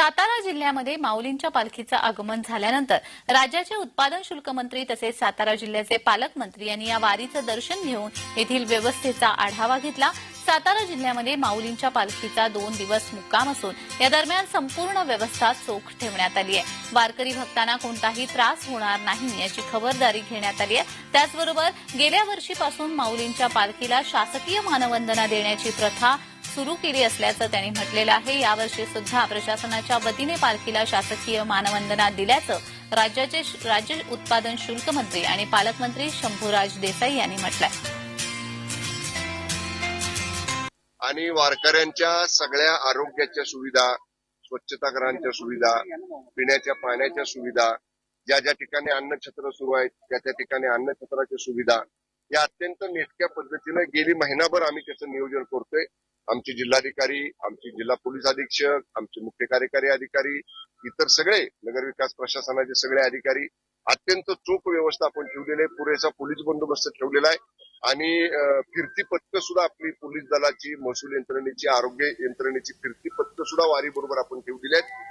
सातारा जिल्ह्यामध्ये माऊलींच्या पालखीचं आगमन झाल्यानंतर राज्याचे उत्पादन शुल्क मंत्री तसेच सातारा जिल्ह्याचे पालकमंत्री यांनी या वारीचं दर्शन घेऊन येथील व्यवस्थेचा आढावा घेतला. सातारा जिल्ह्यामध्ये माऊलींच्या पालखीचा दोन दिवस मुक्काम असून या दरम्यान संपूर्ण व्यवस्था चोख ठेवण्यात आली आहे. वारकरी भक्तांना कोणताही त्रास होणार नाही याची खबरदारी घेण्यात आली आहे. त्याचबरोबर गेल्या वर्षीपासून माऊलींच्या पालखीला शासकीय मानवंदना देण्याची प्रथा सुरू केली असल्याचं त्यांनी म्हटलेलं आहे. यावर्षी सुद्धा प्रशासनाच्या वतीने पालखीला शासकीय मानवंदना दिल्याचं राज्याचे राज्य उत्पादन शुल्क मंत्री आणि पालकमंत्री शंभूराज देसाई यांनी म्हटलंय. आणि वारकऱ्यांच्या सगळ्या आरोग्याच्या सुविधा स्वच्छतागृहांच्या सुविधा पिण्याच्या पाण्याच्या सुविधा ज्या ज्या ठिकाणी अन्नछत्र सुरू आहेत त्या त्या ठिकाणी अन्नछत्राच्या सुविधा या अत्यंत नेटक्या पद्धतीने गेली महिनाभर आम्ही त्याचं नियोजन करतोय. आमचे जिल्हाधिकारी आमचे जिल्हा पोलीस अधीक्षक आमचे मुख्य कार्यकारी अधिकारी इतर सगळे नगर विकास प्रशासनाचे सगळे अधिकारी अत्यंत चोख व्यवस्था आपण ठेवलेली आहे पुरेसा पोलीस बंदोबस्त ठेवलेला आहे. आणि फिरती पथकं सुद्धा आपली पोलीस दलाची महसूल यंत्रणेची आरोग्य यंत्रणेची फिरती पथकं सुद्धा वारी बरोबर आपण ठेवलेली आहेत.